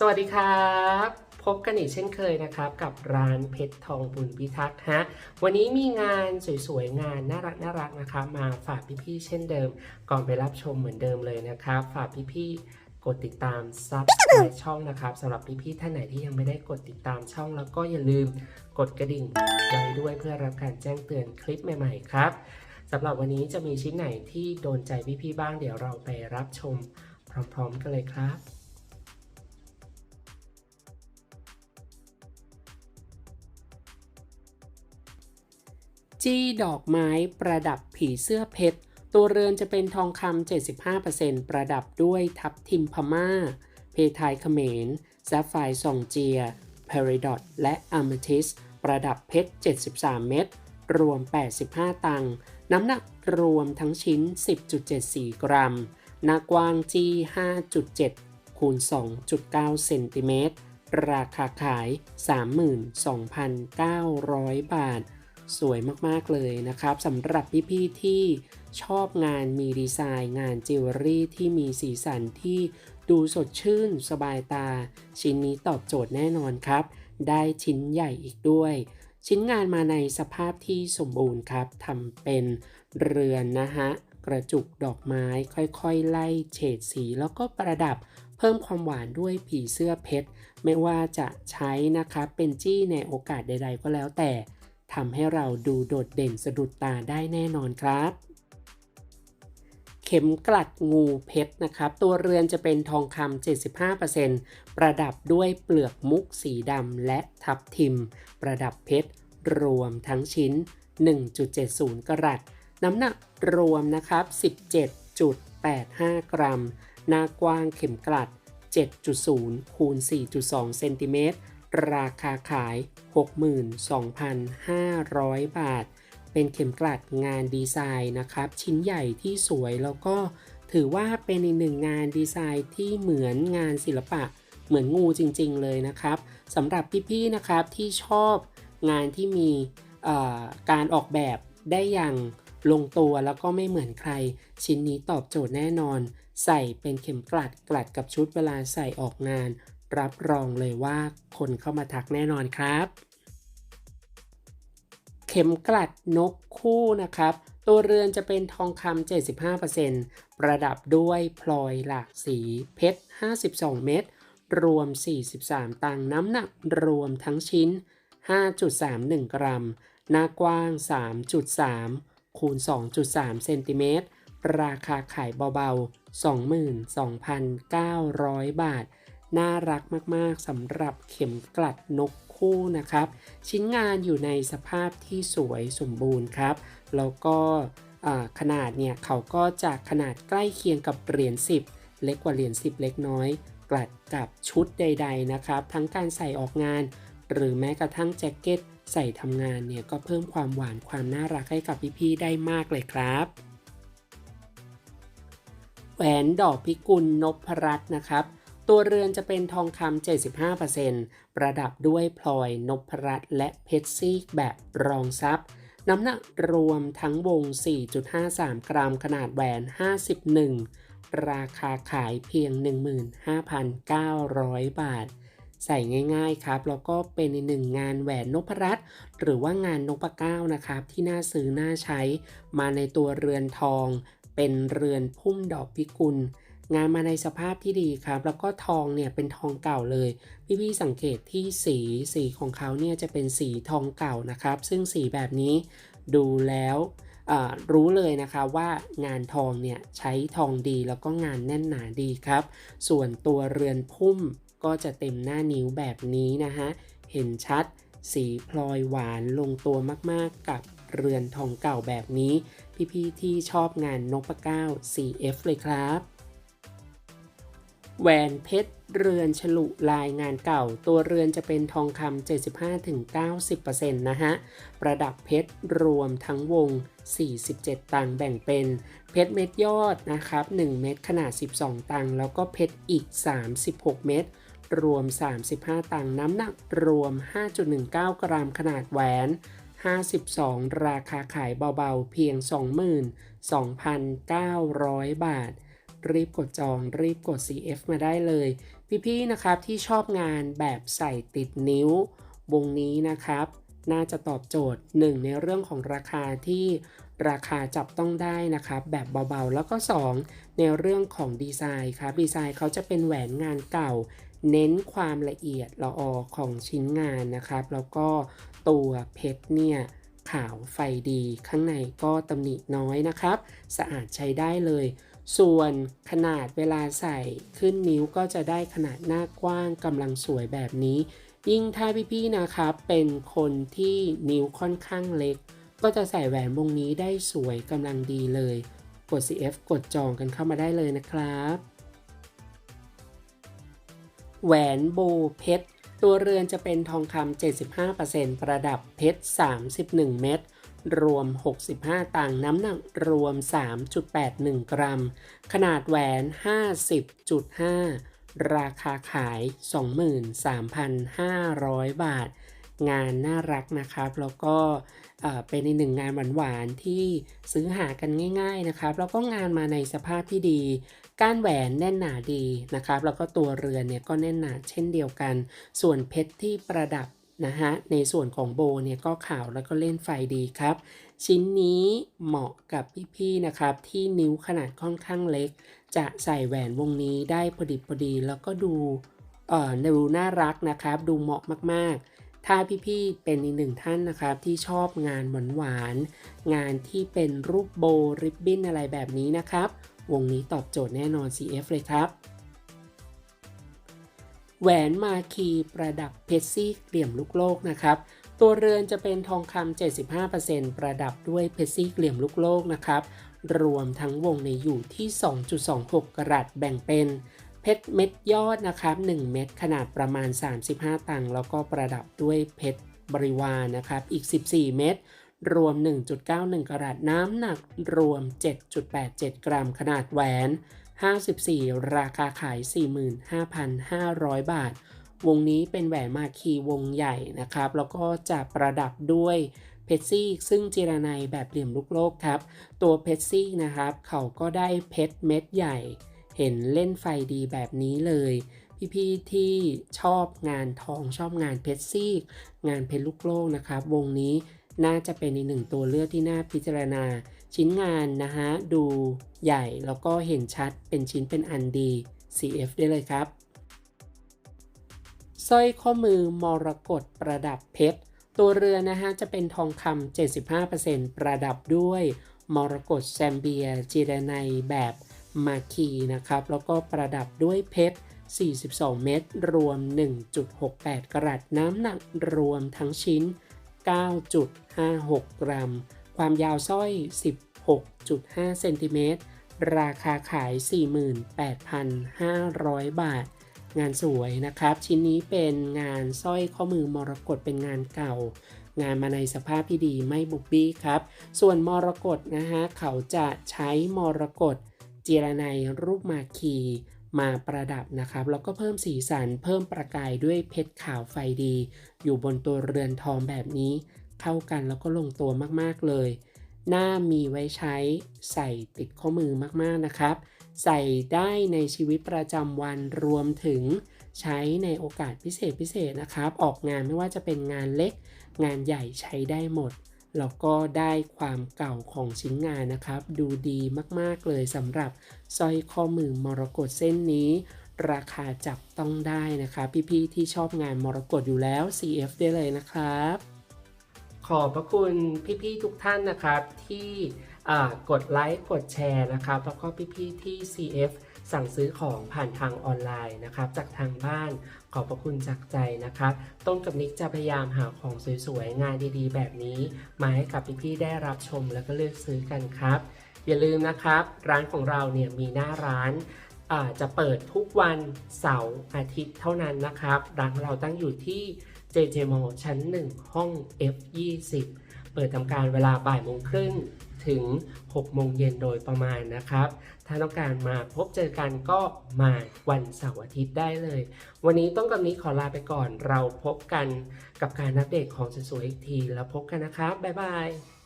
สวัสดีครับ พบกันอีกเช่นเคยนะครับ กับร้านเพชรทองบุญพิทักษ์ฮะวันนี้มีงานสวยๆ งานน่ารักน่ารักๆนะครับมาฝากพี่ๆเช่นเดิม ก่อนไปรับชมเหมือนเดิมเลยนะครับ ฝากพี่ๆกดติดตามซับในช่องนะครับสำหรับพี่ๆท่านไหนที่ยังไม่ได้กดติดตามช่อง แล้วก็อย่าลืมกดกระดิ่งไว้ด้วยเพื่อรับการแจ้งเตือนคลิปใหม่ๆครับสำหรับวันนี้จะมีชิ้นไหนที่โดนใจพี่ๆบ้างเดี๋ยวเราไปรับชม พร้อมๆกันเลยครับ จี้ดอกไม้ประดับผีเสื้อเพชร ตัวเรือนจะเป็นทองคำ 75%ประดับด้วยทับทิมพม่า เพทายเขมรแซฟไฟร์ซองเจีย p e r i d o t และอ m มทิสประดับเพชร 73 เม็ดรวม 85 ตังค์น้ำหนักรวมทั้งชิ้น 10.74 กรัม หน้ากว้างจี้ 5.7 คูณ 2.9 เซนติเมตร ราคาขาย 32,900 บาท สวยมากๆเลยนะครับสำหรับพี่ๆที่ชอบงานมีดีไซน์ งานจิวเวลรี่ที่มีสีสันที่ดูสดชื่น สบายตา ชิ้นนี้ตอบโจทย์แน่นอนครับ ได้ชิ้นใหญ่อีกด้วย ชิ้นงานมาในสภาพที่สมบูรณ์ครับทำเป็นเรือนนะฮะกระจุกดอกไม้ค่อยๆ ไล่เฉดสีแล้วก็ประดับเพิ่มความหวานด้วยผีเสื้อเพชร ไม่ว่าจะใช้นะครับเป็นจี้ในโอกาสใด ๆ ก็แล้วแต่ ทำให้เราดูโดดเด่นสะดุดตาได้แน่นอนครับ เข็มกลัดงูเพชรนะครับ ตัวเรือนจะเป็นทองคำ75%ประดับด้วยเปลือกมุกสีดำและทับทิม ประดับเพชร รวมทั้งชิ้น 1.70 กรัตน้ำหนักรวมนะครับ 17.85 กรัม หน้ากว้างเข็มกลัด 7.0 คูณ 4.2 เซนติเมตร ราคาขาย 62,500 บาท เป็นเข็มกลัดงานดีไซน์นะครับ ชิ้นใหญ่ที่สวยแล้วก็ถือว่าเป็นอีกหนึ่งงานดีไซน์ที่เหมือนงานศิลปะ เหมือนงูจริงๆเลยนะครับสำหรับพี่ๆนะครับที่ชอบงานที่มีการออกแบบได้อย่างลงตัวแล้วก็ไม่เหมือนใคร ชิ้นนี้ตอบโจทย์แน่นอน ใส่เป็นเข็มกลัดกลัดกับชุดเวลาใส่ออกงาน รับรองเลยว่าคนเข้ามาทักแน่นอนครับ เข็มกลัดนกคู่นะครับ ตัวเรือนจะเป็นทองคำ75%ประดับด้วยพลอยหลากสีเพชร 52 เม็ดรวม 43 ตังน้ำหนักรวมทั้งชิ้น 5.31 กรัม หน้ากว้าง 3.3 คูณ 2.3 เซนติเมตร ราคาขายเบาๆ 22,900 บาท น่ารักมากๆสำหรับเข็มกลัดนกคู่นะครับ ชิ้นงานอยู่ในสภาพที่สวยสมบูรณ์ครับ แล้วก็ขนาดเนี่ยเขาก็จะขนาดใกล้เคียงกับเหรียญ10 เล็กกว่าเหรียญ10 เล็กน้อย กลัดกับชุดใด ๆนะครับ ทั้งการใส่ออกงาน หรือแม้กระทั่งแจ็คเก็ตใส่ทำงานเนี่ยก็เพิ่มความหวานความน่ารักให้กับพี่ๆได้มากเลยครับแหวนดอกพิกุลนพรัตน์นะครับ ตัวเรือนจะเป็นทองคำ 75%ประดับด้วยพลอยนพรัตน์และเพชรซีกแบบรองซับน้ำหนักรวมทั้งวง 4.53 กรัมขนาดแหวน 51 ราคาขายเพียง 15,900 บาท ใส่ง่ายๆครับ แล้วก็เป็นหนึ่งงานแหวนนพรัตน์หรือว่างานนพเก้านะครับ ที่น่าซื้อน่าใช้ มาในตัวเรือนทอง เป็นเรือนพุ่มดอกพิกุล งานมาในสภาพที่ดีครับ แล้วก็ทองเนี่ยเป็นทองเก่าเลย พี่ๆสังเกตที่สีสีของเขาเนี่ยจะเป็นสีทองเก่านะครับ ซึ่งสีแบบนี้ดูแล้วรู้เลยนะคะว่างานทองเนี่ยใช้ทองดีแล้วก็งานแน่นหนาดีครับ ส่วนตัวเรือนพุ่มก็จะเต็มหน้านิ้วแบบนี้นะฮะเห็นชัดสีพลอยหวานลงตัวมากๆกับเรือนทองเก่าแบบนี้ พี่ๆที่ชอบงานนพเก้า CF เลยครับ แหวนเพชรเรือนฉลุลายงานเก่า ตัวเรือนจะเป็นทองคำ 75-90%นะฮะ ประดับเพชรรวมทั้งวง 47 ตังแบ่งเป็น เพชรเม็ดยอดนะครับ 1 เม็ดขนาด 12 ตัง แล้วก็เพชรอีก 36 เม็ดรวม 35 ตัง น้ำหนักรวม 5.19 กรัมขนาดแหวน 52 ราคาขายเบาๆ เพียง 22,900 บาท รีบกดจอง รีบกด CF มาได้เลย พี่ๆนะครับที่ชอบงานแบบใส่ติดนิ้ว วงนี้นะครับ น่าจะตอบโจทย์1ในเรื่องของราคาที่ราคาจับต้องได้นะครับ แบบเบาๆ แล้วก็ 2 ในเรื่องของดีไซน์ครับดีไซน์เขาจะเป็นแหวนงานเก่า เน้นความละเอียดละออของชิ้นงานนะครับ แล้วก็ตัวเพชรเนี่ยขาวไฟดีข้างในก็ตำหนิน้อยนะครับ สะอาดใช้ได้เลย ส่วนขนาดเวลาใส่ขึ้นนิ้วก็จะได้ขนาดหน้ากว้างกำลังสวยแบบนี้ ยิ่งถ้าพี่ๆนะครับ เป็นคนที่นิ้วค่อนข้างเล็ก ก็จะใส่แหวนวงนี้ได้สวยกำลังดีเลย กด CF กดจองกันเข้ามาได้เลยนะครับ แหวนโบเพชรตัวเรือนจะเป็นทองคำ75%ประดับเพชร31 เม็ด รวม 65ตังค์น้ำหนักรวม 3.81 กรัม ขนาดแหวน 50.5 ราคาขาย 23,500 บาท งานน่ารักนะครับ แล้วก็เป็นในหนึ่งงานหวานๆที่ซื้อหากันง่าย ๆนะครับ แล้วก็งานมาในสภาพที่ดีก้านแหวนแน่นหนาดีนะครับ แล้วก็ตัวเรือนเนี่ยก็แน่นหนาเช่นเดียวกัน ส่วนเพชรที่ประดับ นะฮะในส่วนของโบเนี่ยก็ขาวแล้วก็เล่นไฟดีครับ ชิ้นนี้เหมาะกับพี่ๆนะครับ ที่นิ้วขนาดค่อนข้างเล็ก จะใส่แหวนวงนี้ได้พอดีพอดีแล้วก็ดูเอ่อดูน่ารักนะครับ ดูเหมาะมากๆ ถ้าพี่ๆเป็นอีกหนึ่งท่านนะครับ ที่ชอบงานหวานๆงานที่เป็นรูปโบริบบิ้นอะไรแบบนี้นะครับ วงนี้ตอบโจทย์แน่นอน CF เลยครับ แหวนมาคีประดับเพชรซี่เหลี่ยมลูกโลกนะครับ ตัวเรือนจะเป็นทองคำ75%ประดับด้วยเพชรซี่เหลี่ยมลูกโลกนะครับ รวมทั้งวงในอยู่ที่ 2.26 กรัตแบ่งเป็น เพชรเม็ดยอดนะครับ 1 เม็ดขนาดประมาณ 35 ตังค์แล้วก็ประดับด้วยเพชรบริวารนนะครับ อีก 14 เม็ดรวม 1.91 กรัตน้ำหนักรวม 7.87 กรัมขนาดแหวน 54 ราคาขาย 45,500 บาท วงนี้เป็นแหวนมาคีวงใหญ่นะครับ แล้วก็จะประดับด้วยเพชรซี่ซึ่งจิรนัยแบบเหลี่ยมลูกโลกครับ ตัวเพชรซี่นะครับ เขาก็ได้เพชรเม็ดใหญ่ เห็นเล่นไฟดีแบบนี้เลย พี่ๆที่ชอบงานทองชอบงานเพชรซี่ งานเพชรลูกโลกนะครับ วงนี้น่าจะเป็นอีกหนึ่งตัวเลือกที่น่าพิจารณา ชิ้นงานนะฮะดูใหญ่แล้วก็เห็นชัดเป็นชิ้นเป็นอันดี CF ได้เลยครับสร้อยข้อมือมรกตประดับเพชร ตัวเรือนะฮะจะเป็นทองคำ75%ประดับด้วยมรกตแซมเบียจีรนัยแบบมาคีนะครับ แล้วก็ประดับด้วยเพชร 42 เม็ดรวม 1.68 กรัตน้ำหนักรวมทั้งชิ้น 9.56 กรัม ความยาวสร้อย 16.5 เซนติเมตร ราคาขาย 48,500 บาท งานสวยนะครับ ชิ้นนี้เป็นงานสร้อยข้อมือมรกตเป็นงานเก่า งานมาในสภาพที่ดีไม่บุบบี้ครับ ส่วนมรกตนะฮะ เขาจะใช้มรกตจีรนัยรูปมาคีมาประดับนะครับ แล้วก็เพิ่มสีสันเพิ่มประกายด้วยเพชรขาวไฟดี อยู่บนตัวเรือนทองแบบนี้ เข้ากันแล้วก็ลงตัวมากๆเลย หน้ามีไว้ใช้ใส่ติดข้อมือมากๆนะครับ ใส่ได้ในชีวิตประจำวันรวมถึงใช้ในโอกาสพิเศษพิเศษนะครับ ออกงานไม่ว่าจะเป็นงานเล็ก งานใหญ่ใช้ได้หมด แล้วก็ได้ความเก่าของชิ้นงานนะครับ ดูดีมากๆเลยสำหรับสร้อยข้อมือมรกตเส้นนี้ ราคาจับต้องได้นะครับพี่ๆที่ชอบงานมรกตอยู่แล้ว CF ได้เลยนะครับ ขอบพระคุณพี่ๆทุกท่านนะครับที่กดไลค์กดแชร์นะครับแล้วก็พี่ๆที่ CF สั่งซื้อของผ่านทางออนไลน์นะครับ จากทางบ้านขอบพระคุณจากใจนะครับ ต้นกับนิกจะพยายามหาของสวยๆ งานดีๆ แบบนี้ มาให้กับพี่ๆได้รับชมแล้วก็เลือกซื้อกันครับ อย่าลืมนะครับ ร้านของเราเนี่ยมีหน้าร้านจะเปิดทุกวันเสาร์อาทิตย์เท่านั้นนะครับ ร้านเราตั้งอยู่ที่ JJ m a l l ชั้น 1 ห้อง F20 เปิดทำการเวลาบ่ายโมงครึ่งถึง 6 โมงเย็นโดยประมาณนะครับ ถ้าต้องการมาพบเจอกันก็มาวันเสาร์อาทิตย์ได้เลย วันนี้ต้องกับนี้ขอลาไปก่อน เราพบกันกับการนับเดตของสวยๆอีกที แล้วพบกันนะครับ บ๊ายบาย